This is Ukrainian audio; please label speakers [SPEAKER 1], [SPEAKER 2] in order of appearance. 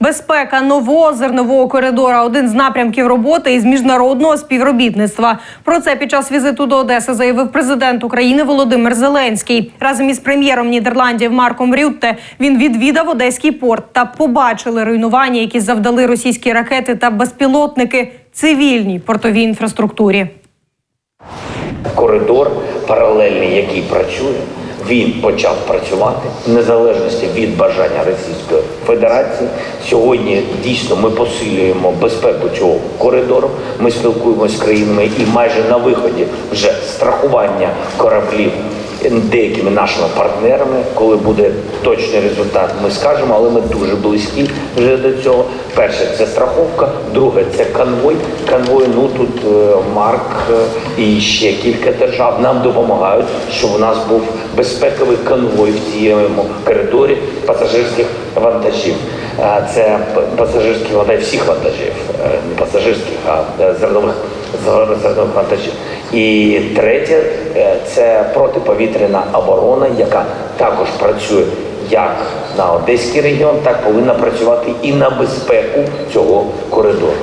[SPEAKER 1] Безпека нового зернового коридора один з напрямків роботи із міжнародного співробітництва. Про це під час візиту до Одеси заявив президент України Володимир Зеленський. Разом із прем'єром Нідерландів Марком Рютте він відвідав Одеський порт та побачили руйнування, які завдали російські ракети та безпілотники цивільній портовій інфраструктурі.
[SPEAKER 2] коридор паралельний, який працює, він почав працювати в незалежності від бажання Російської Федерації. Сьогодні дійсно ми посилюємо безпеку цього коридору. Ми спілкуємося з країнами і майже на виході вже страхування кораблів деякими нашими партнерами. Коли буде точний результат, ми скажемо, але ми дуже близькі вже до цього. Перше це страховка, друге це конвой. Конвой, ну тут е, Марк е, і ще кілька держав нам допомагають, щоб у нас був безпековий конвой в цьому коридорі пасажирських вантажів. Е, Це пасажирські вантажі всіх вантажів, не пасажирських, а зернових зернових вантажів. І третє е, це протиповітряна оборона, яка також працює як на Одеський регіон, так повинна працювати і на безпеку цього коридору.